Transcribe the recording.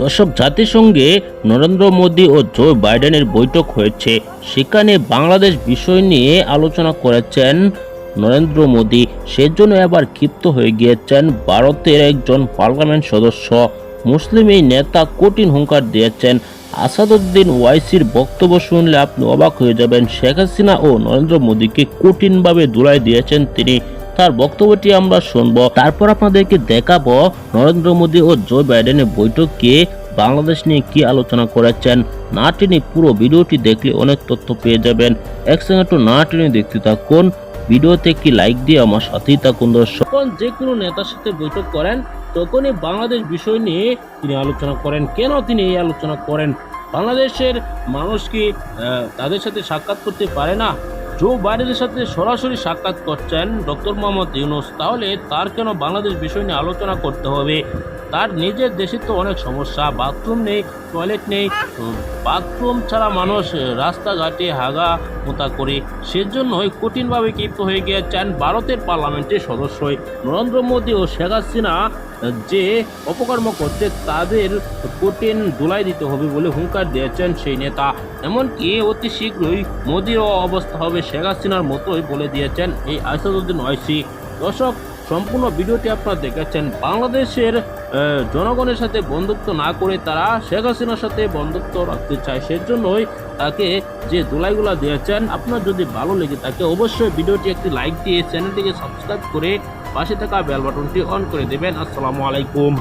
দর্শক, জাতিসংঘে নরেন্দ্র মোদী ও জো বাইডেনের বৈঠক হয়েছে। সেখানে বাংলাদেশ বিষয় নিয়ে আলোচনা করেছেন নরেন্দ্র মোদী। সেজন্য এবার ক্ষিপ্ত হয়ে গিয়েছেন ভারতের একজন পার্লামেন্ট সদস্য। মুসলিম এই নেতা কঠিন হুঙ্কার দিয়েছেন। আসাদুদ্দিন ওয়াইসির বক্তব্য শুনলে আপনি অবাক হয়ে যাবেন। শেখ হাসিনা ও নরেন্দ্র মোদীকে কঠিনভাবে দুলাই দিয়েছেন তিনি। তার বক্তব্যটি আমরা শুনব। তারপর আপনাদেরকে দেখাবো নরেন্দ্র মোদী ও জো বাইডেনের বৈঠকে বাংলাদেশ নিয়ে কি আলোচনা করেছেন। না টেনে পুরো ভিডিওটি দেখলে অনেক তথ্য পেয়ে যাবেন। এক সঙ্গে একটু না টেনে দেখতে থাকুন। ভিডিওতে একটি লাইক দিয়ে আমার সাথেই থাকুন দর্শক। যে কোনো নেতার সাথে বৈঠক করেন, তখনই বাংলাদেশ বিষয় নিয়ে তিনি আলোচনা করেন। কেন তিনি এই আলোচনা করেন? বাংলাদেশের মানুষ কি তাদের সাথে সাক্ষাৎ করতে পারে না? জো বাইডেনের সাথে সরাসরি সাক্ষাৎ করছেন ডক্টর মোহাম্মদ ইউনুস। তাহলে তার কেন বাংলাদেশ বিষয় নিয়ে আলোচনা করতে হবে? তার নিজের দেশে তো অনেক সমস্যা বাথরুম নেই টয়লেট নেই বাথরুম ছাড়া মানুষ রাস্তাঘাটে হাগা মোতা করে। সেজন্যই কঠিনভাবে ক্ষিপ্ত হয়ে গিয়েছেন ভারতের পার্লামেন্টের সদস্যই। নরেন্দ্র মোদী ও শেখ হাসিনা যে অপকর্ম করছে তাদের কঠিন দোলাই দিতে হবে বলে হুঙ্কার দিয়েছেন সেই নেতা। এমনকি অতি শীঘ্রই মোদীরও অবস্থা হবে শেখ হাসিনার মতোই বলে দিয়েছেন এই আসাদুদ্দিন ওয়াইসি। দর্শক সম্পূর্ণ ভিডিওটি আপনারা দেখেছেন। বাংলাদেশের জনগণের সাথে বন্ধুত্ব না করে তারা শেখ হাসিনার সাথে বন্ধুত্ব রাখতে চায়, সেজন্যই তাকে যে দোলাইগুলা দিয়েছেন, আপনার যদি ভালো লেগে থাকে, অবশ্যই ভিডিওটি একটি লাইক দিয়ে চ্যানেলটিকে সাবস্ক্রাইব করে পাশে থাকা বেল বাটনটি অন করে দেবেন। আসসালামু আলাইকুম।